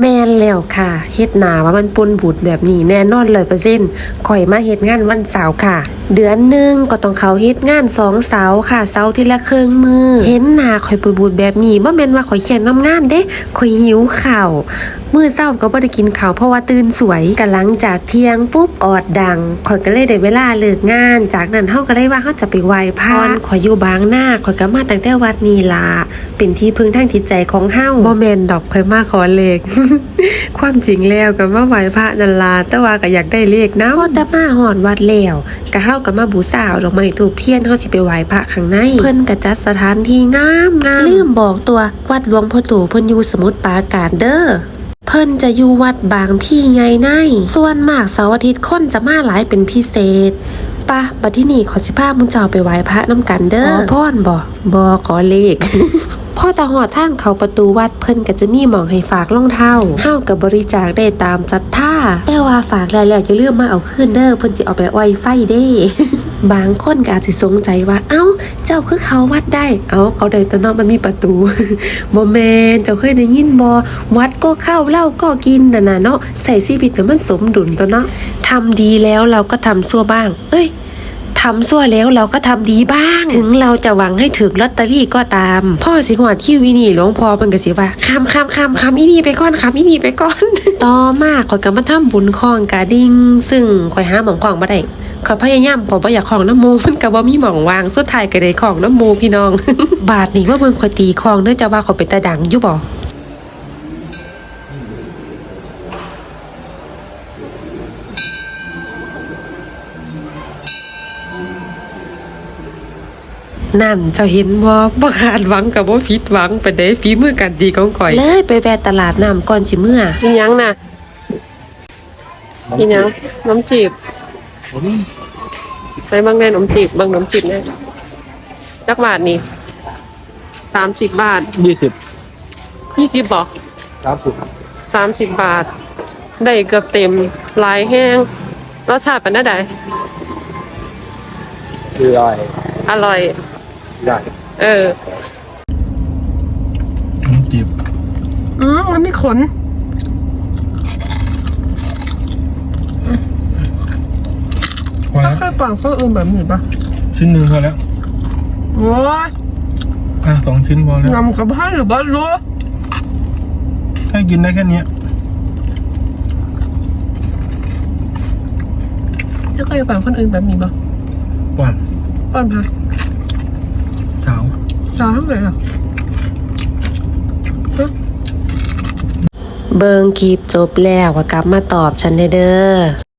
แม่นแล้วค่ะเฮ็ดหนาว่ามันปนบุดแบบนี้แน่นอนเลยเปอร์เซ็นต์ข่อยมาเฮ็ดงานวันเสาร์ค่ะเดือนหนึ่งก็ต้องเขาเฮ็ดงานสองเสาร์ค่ะเสาร์ที่ละครึ่งมือ เห็นหน้าข่อยปนบุตรแบบนี้บ่แม่นว่าข่อยเขียนน้ำงานเด้ข่อยหิวข้าวมื้อเช้าก็บ่ได้กินข้าวเพราะว่าตื่นสวยก็หลังจากเที่ยงปุ๊บออดดังข่อยก็เลยได้เวลาเลิกงาน จากนั้นเฮาก็เลยว่าเฮาจะไปไหว้พระข่อยอยู่บางนาข่อยก็มาตั้งแต่วัดนี้ล่ะเป็นที่พึ่งทางจิตใจของเฮาบ่แม่นดอกข่อยมาขอเลขความจริงแล้วก็มาไหว้พระนันลาแต่ว่าก็อยากได้เลขนะพอแต่มาหอดวัดแล้วก็เฮาก็มาบูชาเอาดอกไม้ทูบเทียนเฮาสิไปไหว้พระข้างใน เพิ่นก็จัดสถานที่งามงามลืมบอกตัววัดหลวงพ่อตู่เพิ่นอยู่สมุทรปราการเด้อเพิ่นจะอยู่วัดบางพี่ไงใน ส่วนมากเสาร์อาทิตย์คนจะมาหลายเป็นพิเศษปะบัดที่นี่ขอสิพามึงเจ้าไปไหว้พระน้ำกันเด้อขอพรบ่บ่ขอเลข พ่อตาหอดทางเขาประตูวัดเพิ่นก็จะมีหมองให้ฝากรองเท้าเฮากับบริจาคได้ตามศรัทธาแต่ว่าฝากแล้วแล้วอย่าลืมมาเอาคืนเด้อเพิ่นสิเอาไปอ้อยไฟเด้บางคนก็อาจสิสงใจว่า เอ้า เจ้าคือเขาวัดได้ เอ้า เขาได้แตะเนอกมันมีประตูบ่แมนเจ้าเคยได้ยินบ่วัดก็เข้าเหล้าก็กินน่ะนะเนาะใส่ชีวิตให้มันสมดุลตัวเนาะทำดีแล้วเราก็ทำชั่วบ้าง เอ้ย ทำซั่วแล้วเราก็ทำดีบ้าง ถึงเราจะหวังให้ถึกลอตเตอรี่ก็ตาม พ่อสิหวดคิวอีนี่หลวงพ่อมันก็สิว่าคำคำคำคำอีนี่ไปก่อนคำอีนี่ไปก่อน ต่อมาข่อยก็มาทำบุญคลองกาดิ่งซึ่งข่อยหาหมองคลองบ่ได้ขอยพยายามขอยบ่อยากของน้ำมูมันก็บ่มีหมองวางสุดท้ายก็ได้ของน้ำมูพี่น้อง บาทนี้ว่าเบิ่งข่อยตีคลองเนื่องจากว่าข่อยเป็นตาดังอยู่บ่ นั่นเจ้าเห็นบ่บ่ขาดหวังกับบ่ผิดหวังไปได้ฝีมือกันดีของข่อย เลยไปแวะตลาดน้ำก่อนสิเมื่อกินยังน่ะกินยังน้ำจีบใส่บางแน่น้ำจีบบางน้ำจีบแน่จักบาทนี่สามสิบบาทยี่สิบยี่สิบบ่สามสิบสามสิบบาท ได้เกือบเต็มลายแห้งรสชาติเป็นได้ไดคืออะไรอร่อย ได้เออน้ำจิบอืมมันมีขนพอแล้วเคยปั่นเครื่องอื่นแบบนี้ปะชิ้นหนึ่งพอแล้วโอ้ยอะสองชิ้นพอแล้ว งำกับผ้าหรือบ้านรู้ให้กินได้แค่เนี้ยถ้าเคยปั่นคนอื่นแบบนี้ปะป่อนปั่นพักสาวสาเลยอะเบิงคลิปจบแล้วก็กลับมาตอบฉันเด้อ